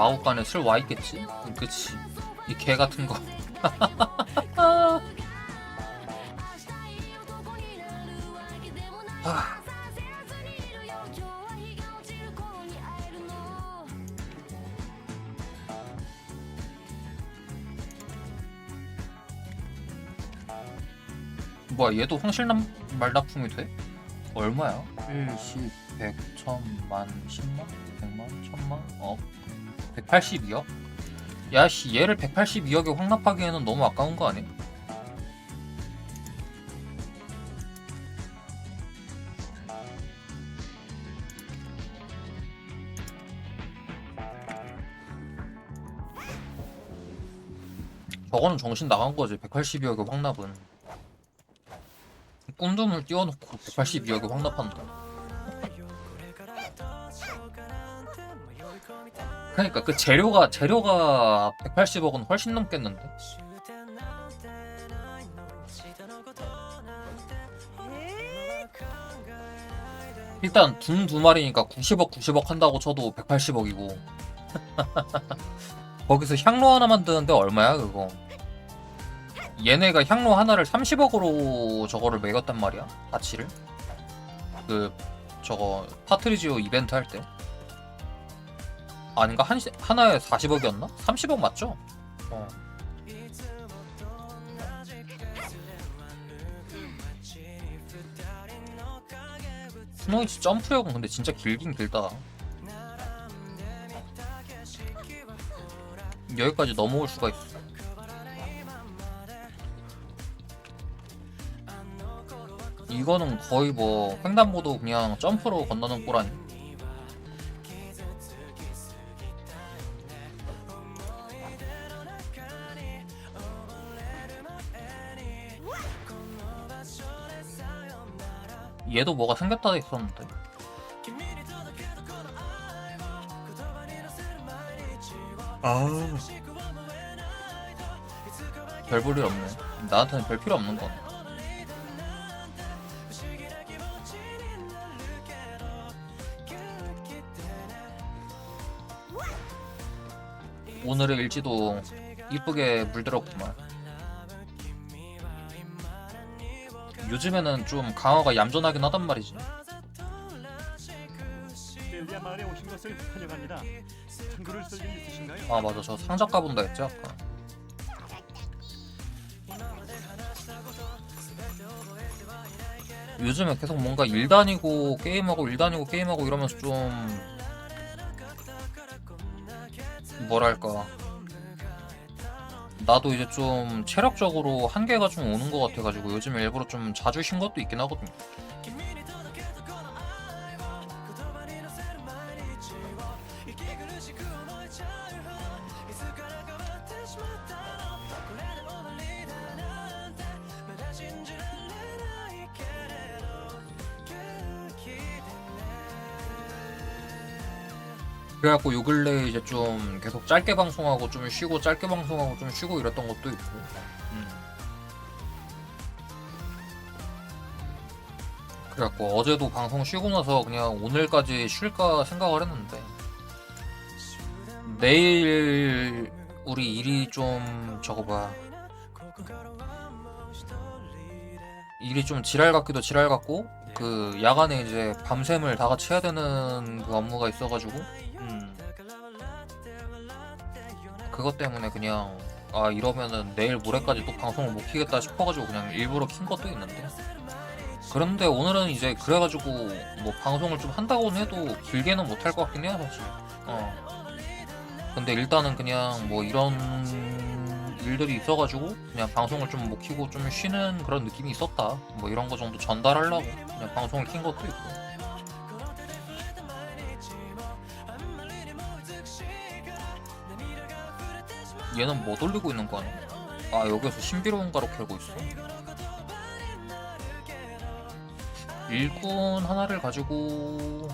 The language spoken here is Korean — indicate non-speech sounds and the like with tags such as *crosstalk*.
마구간에 술 와 있겠지? 그치. 이 개 같은 거. *laughs* 아, 뭐야 얘도 황실남 말납품이 돼? 얼마야? 1, 10, 100, 1000, 만, 10만, 100만, 1000만, 억 182억? 야씨 얘를 182억에 황납하기에는 너무 아까운 거 아니야? 저거는 정신 나간 거지 182억의 황납은 꿈둠을 띄워놓고 182억에 황납한다 그러니까 그 재료가 재료가 180억은 훨씬 넘겠는데? 일단 둥두 마리니까 90억 90억 한다고 쳐도 180억이고. *laughs* 거기서 향로 하나 만드는데 얼마야 그거? 얘네가 향로 하나를 30억으로 저거를 매겼단 말이야 가치를? 그 저거 파트리지오 이벤트 할때 아닌가 한, 시- 하나에 40억이었나? 30억 맞죠? 어. 스노이치 점프력은 근데 진짜 길긴 길다 여기까지 넘어올 수가 있어 이거는 거의 뭐 횡단보도 그냥 점프로 건너는 꼴아니 얘도 뭐가 생겼다 했었는데. 아, 별 볼일 없네. 나한테는 별 필요 없는 거 오늘의 일지도 이쁘게 물들었구만 요즘에는 좀 강화가 얌전하긴 하단 말이지 델리아 마을에 오신 것을 환영합니다. 한글을 쓸일 있으신가요? 아 맞아 저 상자 까본다 했지 아까 요즘에 계속 뭔가 일 다니고 게임하고 일 다니고 게임하고 이러면서 좀 뭐랄까 나도 이제 좀 체력적으로 한계가 좀 오는 것 같아가지고 요즘에 일부러 좀 자주 쉰 것도 있긴 하거든요 그래갖고 요 근래 이제 좀 계속 짧게 방송하고 좀 쉬고 짧게 방송하고 좀 쉬고 이랬던 것도 있고. 음. 그래갖고 어제도 방송 쉬고 나서 그냥 오늘까지 쉴까 생각을 했는데. 내일 우리 일이 좀 저거 봐. 일이 좀 지랄 같기도 지랄 같고 그 야간에 이제 밤샘을 다 같이 해야 되는 그 업무가 있어가지고 그것 때문에 그냥 아 이러면은 내일 모레까지 또 방송을 못 키겠다 싶어가지고 그냥 일부러 킨 것도 있는데. 그런데 오늘은 이제 그래가지고 뭐 방송을 좀 한다고는 해도 길게는 못 할 것 같긴 해요 사실. 어. 근데 일단은 그냥 뭐 이런 일들이 있어가지고 그냥 방송을 좀 못 키고 좀 쉬는 그런 느낌이 있었다. 뭐 이런 거 정도 전달하려고 그냥 방송을 킨 것도 있고 얘는 뭐 돌리고 있는 거 아니야? 아 여기서 신비로운 가로 캐고 있어 일꾼 하나를 가지고